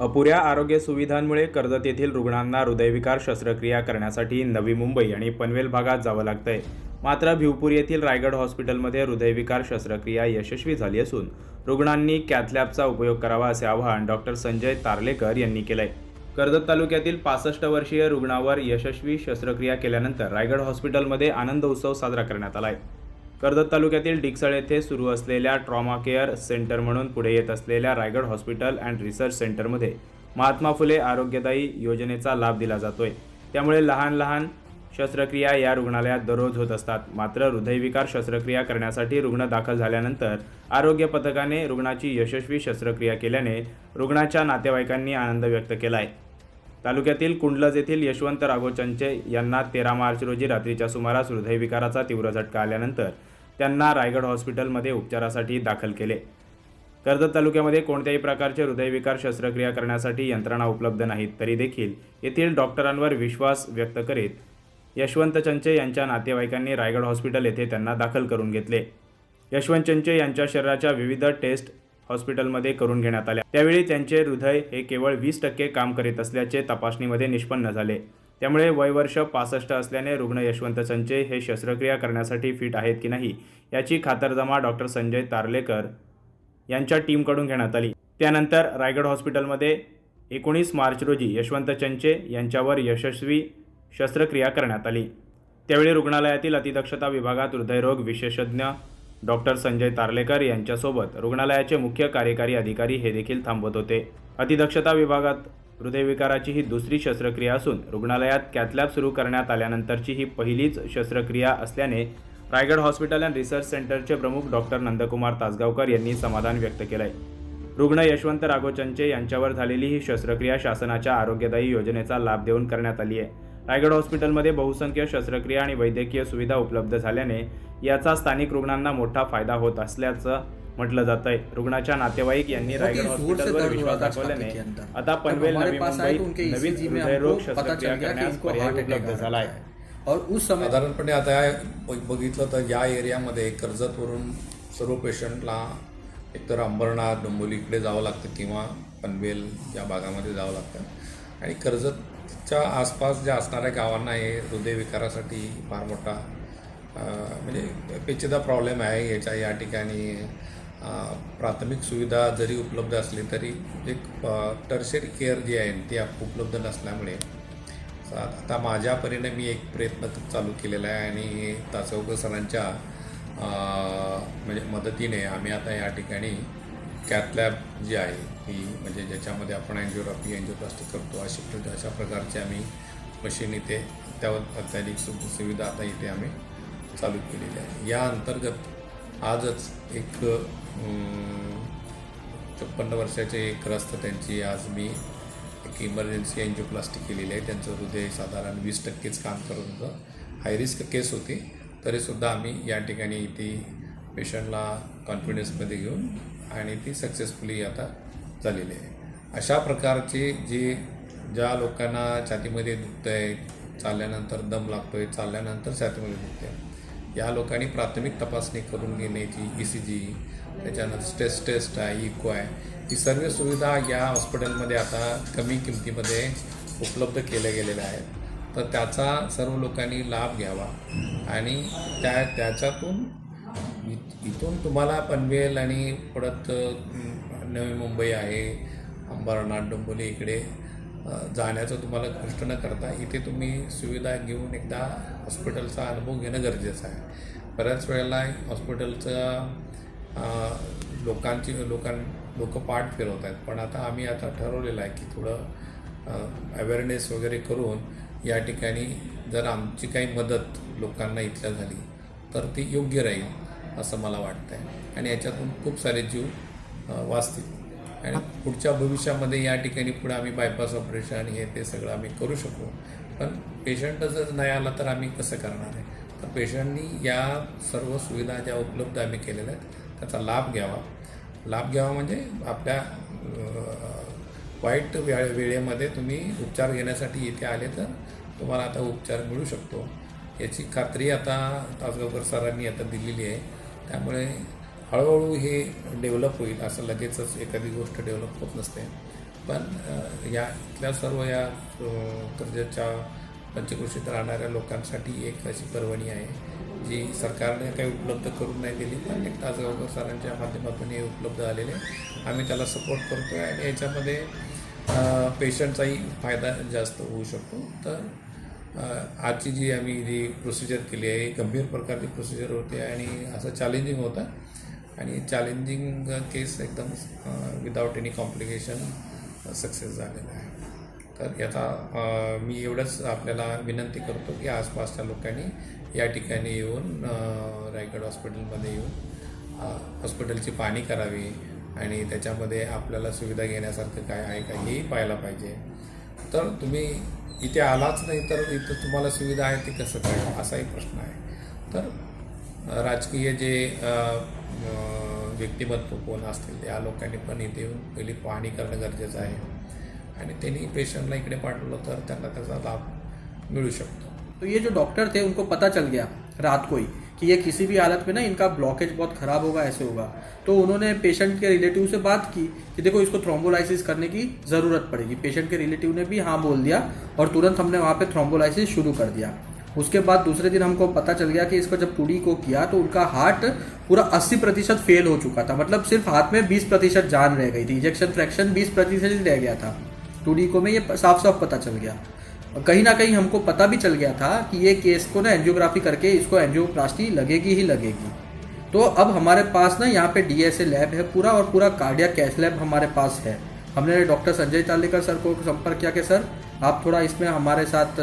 अपुऱ्या आरोग्य सुविधांमुळे कर्जत येथील रुग्णांना हृदयविकार शस्त्रक्रिया करण्यासाठी नवी मुंबई आणि पनवेल भागात जावं लागतंय. मात्र भिवपूर येथील रायगड हॉस्पिटलमध्ये हृदयविकार शस्त्रक्रिया यशस्वी झाली असून रुग्णांनी कॅथलॅबचा उपयोग करावा असे आवाहन डॉक्टर संजय तारलेकर यांनी केलं आहे कर्जत तालुक्यातील पासष्ट वर्षीय रुग्णावर यशस्वी शस्त्रक्रिया केल्यानंतर रायगड हॉस्पिटलमध्ये आनंद उत्सव साजरा करण्यात आला आहे कर्जत तालुक्यातील डिकसळ येथे सुरू असलेल्या ट्रॉमा केअर सेंटर म्हणून पुढे येत असलेल्या रायगड हॉस्पिटल अँड रिसर्च सेंटरमध्ये महात्मा फुले आरोग्यदायी योजनेचा लाभ दिला जातोय. त्यामुळे लहान लहान शस्त्रक्रिया या रुग्णालयात दररोज होत असतात. मात्र हृदयविकार शस्त्रक्रिया करण्यासाठी रुग्ण दाखल झाल्यानंतर आरोग्य पथकाने रुग्णाची यशस्वी शस्त्रक्रिया केल्याने रुग्णाच्या नातेवाईकांनी आनंद व्यक्त केला आहे तालुक्यातील कुंडलज येथील यशवंत राघव चंचे यांना तेरा मार्च रोजी रात्रीच्या सुमारास हृदयविकाराचा तीव्र झटका आल्यानंतर त्यांना रायगड हॉस्पिटलमध्ये उपचारासाठी दाखल केले. कर्जत तालुक्यामध्ये कोणत्याही प्रकारचे हृदयविकार शस्त्रक्रिया करण्यासाठी यंत्रणा उपलब्ध नाहीत तरी देखील येथील डॉक्टरांवर विश्वास व्यक्त करीत यशवंत चंचे यांच्या नातेवाईकांनी रायगड हॉस्पिटल येथे त्यांना दाखल करून घेतले. यशवंत चंचे यांच्या शरीराच्या विविध टेस्ट हॉस्पिटलमध्ये करून घेण्यात आल्या. त्यावेळी त्यांचे हृदय हे केवळ वीस टक्के काम करीत असल्याचे तपासणीमध्ये निष्पन्न झाले. त्यामुळे वयवर्ष पासष्ट असल्याने रुग्ण यशवंत चंचे हे शस्त्रक्रिया करण्यासाठी फिट आहेत की नाही याची खातरजमा डॉक्टर संजय तारलेकर यांच्या टीमकडून घेण्यात आली. त्यानंतर रायगड हॉस्पिटलमध्ये एकोणीस मार्च रोजी यशवंत चंचे यांच्यावर यशस्वी शस्त्रक्रिया करण्यात आली. त्यावेळी रुग्णालयातील अतिदक्षता विभागात हृदयरोग विशेषज्ञ डॉक्टर संजय तारलेकर यांच्यासोबत रुग्णालयाचे मुख्य कार्यकारी अधिकारी हे देखील थांबत होते. अतिदक्षता विभागात हृदयविकाराची ही दुसरी शस्त्रक्रिया असून रुग्णालयात कॅथलॅब सुरू करण्यात आल्यानंतरची ही पहिलीच शस्त्रक्रिया असल्याने रायगड हॉस्पिटल अँड रिसर्च सेंटरचे प्रमुख डॉक्टर नंदकुमार तासगावकर यांनी समाधान व्यक्त केलंय. रुग्ण यशवंत राघोचंचे यांच्यावर झालेली ही शस्त्रक्रिया शासनाच्या आरोग्यदायी योजनेचा लाभ देऊन करण्यात आली आहे रायगड हॉस्पिटलमध्ये बहुसंख्य शस्त्रक्रिया आणि वैद्यकीय सुविधा उपलब्ध झाल्याने याचा स्थानिक रुग्णांना मोठा फायदा होत असल्याचं म्हटलं जात आहे रुग्णाच्या नातेवाईक यांनी रायगड हॉस्पिटलवर विश्वास दाखवल्याने। आता पनवेल नवी मुंबईत उनके नवीन हृदयरोग शस्त्रक्रिया करण्यास पर्याय उपलब्ध झाला आहे. और उस समय साधारणपणे आता बघ- बघितलं तर या एरियामध्ये कर्जतवरून सर्व पेशंटला एकतर अंबरनाथ डोंबिवलीकडे जावं लागतं किंवा पनवेल या भागामध्ये जावं लागतं. आणि च्या आसपास ज्या असणाऱ्या गावांना हे हृदयविकारासाठी फार मोठा म्हणजे पेचिदा प्रॉब्लेम आहे. याच्या या ठिकाणी प्राथमिक सुविधा जरी उपलब्ध असली तरी एक टर्शरी केअर जी आहे ती उपलब्ध नसल्यामुळे आता माझ्या परीने मी एक प्रयत्न चालू केलेला आहे आणि तासवकर सरांच्या म्हणजे मदतीने आम्ही आता या ठिकाणी कॅथलॅब जी आहे ही म्हणजे ज्याच्यामध्ये आपण अँजिओग्राफी अँजिओप्लास्टिक करतो अशी अशा प्रकारची आम्ही मशीन इथे त्यावर अत्याधिक सु सुविधा आता इथे आम्ही चालू केलेली आहे. या अंतर्गत आजच एक छप्पन्न वर्षाचे एक ग्रस्त त्यांची आज मी एक इमर्जन्सी अँजिओप्लास्टिक केलेली आहे. त्यांचं हृदय साधारण वीस टक्केच काम करत होतं. हाय रिस्क केस होती. तरीसुद्धा आम्ही या ठिकाणी इथे पेशंटला कॉन्फिडन्समध्ये घेऊन आणि ती सक्सेसफुली आता झालेली आहे. अशा प्रकारचे जे ज्या लोकांना छातीमध्ये दुखतं आहे चालल्यानंतर दम लागतो आहे चालल्यानंतर छातीमध्ये दुखत आहे या लोकांनी प्राथमिक तपासणी करून घेण्याची ई सी जी त्याच्यानंतर स्ट्रेस टेस्ट आहे इको आहे ही सर्व सुविधा या हॉस्पिटलमध्ये आता कमी किमतीमध्ये उपलब्ध केल्या गेलेल्या आहेत. तर त्याचा सर्व लोकांनी लाभ घ्यावा आणि त्या त्याच्यातून तिथून इथून तुम्हाला पनवेल आणि परत नवी मुंबई आहे अंबरनाथ डोंबोली इकडे जाण्याचं तुम्हाला कष्ट न करता इथे तुम्ही सुविधा घेऊन एकदा हॉस्पिटलचा अनुभव घेणं गरजेचं आहे. बऱ्याच वेळेला हॉस्पिटलचा लोकांची लोकां लोक पाठ फिरवत आहेत. पण आता आम्ही आता ठरवलेलं आहे की थोडं अवेअरनेस वगैरे करून या ठिकाणी जर आमची काही मदत लोकांना इथल्या झाली तर ती योग्य राहील. असं मला वाटतं आहे आणि याच्यातून खूप सारे जीव वाचतील. आणि पुढच्या भविष्यामध्ये या ठिकाणी पुढे आम्ही बायपास ऑपरेशन हे ते सगळं आम्ही करू शकू. पण पेशंट जर नाही आला तर आम्ही कसं करणार आहे? तर पेशंटनी या सर्व सुविधा ज्या उपलब्ध आम्ही केलेल्या आहेत त्याचा लाभ घ्यावा. लाभ घ्यावा म्हणजे आपल्या वाईट वे वेळेमध्ये तुम्ही उपचार घेण्यासाठी इथे आले तर तुम्हाला आता उपचार मिळू शकतो. याची खात्री आता तासगावकर सरांनी आता दिलेली आहे. त्यामुळे हळूहळू हे डेव्हलप होईल असं लगेचच एखादी गोष्ट डेव्हलप होत नसते पण या इथल्या सर्व या कर्जाच्या पंचकृषीत राहणाऱ्या लोकांसाठी एक अशी पर्वणी आहे जी सरकारने काही उपलब्ध करून नाही दिली पण एक तासगावकर सरांच्या माध्यमातून हे उपलब्ध झालेले आहे. आम्ही त्याला सपोर्ट करतो आहे आणि याच्यामध्ये पेशंटचाही फायदा जास्त होऊ शकतो तर आजची जी आम्ही जी प्रोसिजर केली आहे ही गंभीर प्रकारची प्रोसिजर होती आणि असं चॅलेंजिंग होतं. आणि चॅलेंजिंग केस एकदम विदाऊट एनी कॉम्प्लिकेशन सक्सेस झालेला आहे. तर याचा मी एवढंच आपल्याला विनंती करतो की आसपासच्या लोकांनी या ठिकाणी येऊन रायगड हॉस्पिटलमध्ये येऊन हॉस्पिटलची पाहणी करावी आणि त्याच्यामध्ये आपल्याला सुविधा घेण्यासारखं काय आहे का हेही पाहायला पाहिजे. तर तुम्ही इथे आलाच नाही तर इथं तुम्हाला सुविधा आहे ती कसं काय? असाही प्रश्न आहे. तर राजकीय जे व्यक्तिमत्व कोण असतील त्या लोकांनी पण इथे येऊन पहिली पाहणी करणं गरजेचं आहे. आणि त्यांनी पेशंटला इकडे पाठवलं तर त्यांना त्याचा लाभ मिळू शकतो. तो ये जो डॉक्टर थे उनको पता चल गया रात को ही. कि ये किसी भी हालत में ना इनका ब्लॉकेज बहुत खराब होगा, ऐसे होगा। तो उन्होंने पेशेंट के रिलेटिव से बात की कि देखो, इसको थ्रोम्बोलाइसिस करने की ज़रूरत पड़ेगी। पेशेंट के रिलेटिव ने भी हाँ बोल दिया और तुरंत हमने वहाँ पे थ्रोम्बोलाइसिस शुरू कर दिया। उसके बाद दूसरे दिन हमको पता चल गया कि इसको जब टूडी को किया तो उनका हार्ट पूरा 80 प्रतिशत फेल हो चुका था। मतलब सिर्फ़ हाथ में 20 प्रतिशत जान रह गई थी। इजेक्शन फ्रैक्शन 20 प्रतिशत रह गया था। टूडी को में ये साफ़ साफ़ पता चल गया। कहीं ना कहीं हमको पता भी चल गया था कि ये केस को ना एंजियोग्राफी करके इसको एंजियोप्लास्टी लगेगी ही लगेगी। तो अब हमारे पास ना यहाँ पे डीएसए लैब है, पूरा और पूरा कार्डिया कैश लैब हमारे पास है। हमने डॉक्टर संजय तालेकर सर को संपर्क किया कि सर, आप थोड़ा इसमें हमारे साथ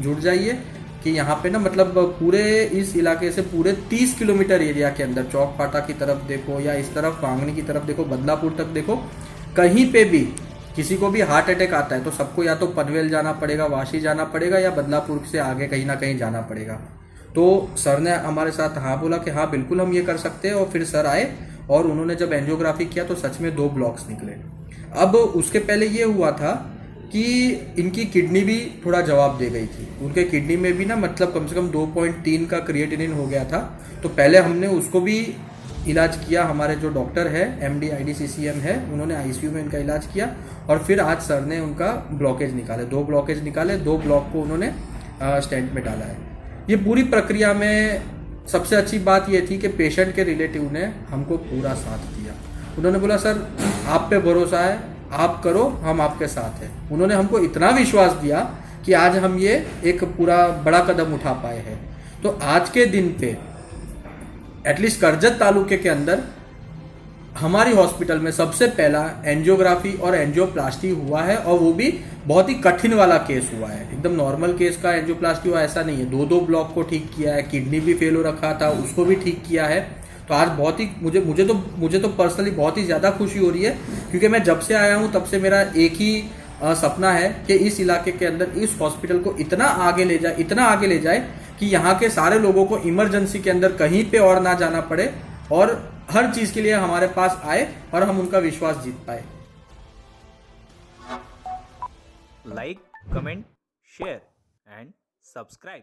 जुड़ जाइए कि यहाँ पे ना मतलब पूरे इस इलाके से पूरे 30 किलोमीटर एरिया के अंदर, चौक फाटा की तरफ़ देखो या इस तरफ़ वांगनी की तरफ़ देखो, बदलापुर तक देखो, कहीं पे भी किसी को भी हार्ट अटैक आता है तो सबको या तो पनवेल जाना पड़ेगा, वाशी जाना पड़ेगा, या बदलापुर से आगे कहीं ना कहीं जाना पड़ेगा। तो सर ने हमारे साथ हाँ बोला कि हाँ बिल्कुल हम ये कर सकते हैं, और फिर सर आए, और उन्होंने जब एंजियोग्राफी किया तो सच में दो ब्लॉक्स निकले। अब उसके पहले ये हुआ था कि इनकी किडनी भी थोड़ा जवाब दे गई थी। उनके किडनी में भी ना मतलब कम से कम 2.3 का क्रिएटिनिन हो गया था। तो पहले हमने उसको भी इलाज किया हमारे जो डॉक्टर है M D I D C C M है, उन्होंने आईसीयू में इनका इलाज किया और फिर आज सर ने उनका ब्लॉकेज निकाले। दो ब्लॉकेज निकाले, दो ब्लॉक को उन्होंने स्टेंट में डाला है। ये पूरी प्रक्रिया में सबसे अच्छी बात ये थी कि पेशेंट के रिलेटिव ने हमको पूरा साथ दिया। उन्होंने बोला, सर, आप पे भरोसा है, आप करो, हम आपके साथ हैं। उन्होंने हमको इतना विश्वास दिया कि आज हम ये एक पूरा बड़ा कदम उठा पाए हैं। तो आज के दिन पे एटलीस्ट करजत तालुके के अंदर हमारी हॉस्पिटल में सबसे पहला एंजियोग्राफी और एंजियोप्लास्टी हुआ है और वो भी बहुत ही कठिन वाला केस हुआ है। एकदम नॉर्मल केस का एंजियोप्लास्टी हुआ, ऐसा नहीं है। दो दो ब्लॉक को ठीक किया है, किडनी भी फेल हो रखा था, उसको भी ठीक किया है। तो आज बहुत ही, मुझे मुझे तो मुझे तो पर्सनली बहुत ही ज़्यादा खुशी हो रही है, क्योंकि मैं जब से आया हूँ, तब से मेरा एक ही सपना है कि इस इलाके के अंदर, इस हॉस्पिटल को इतना आगे ले जाए, इतना आगे ले जाए कि यहाँ के सारे लोगों को इमरजेंसी के अंदर कहीं पे और ना जाना पड़े और हर चीज़ के लिए हमारे पास आए और हम उनका विश्वास जीत पाए like comment share and subscribe.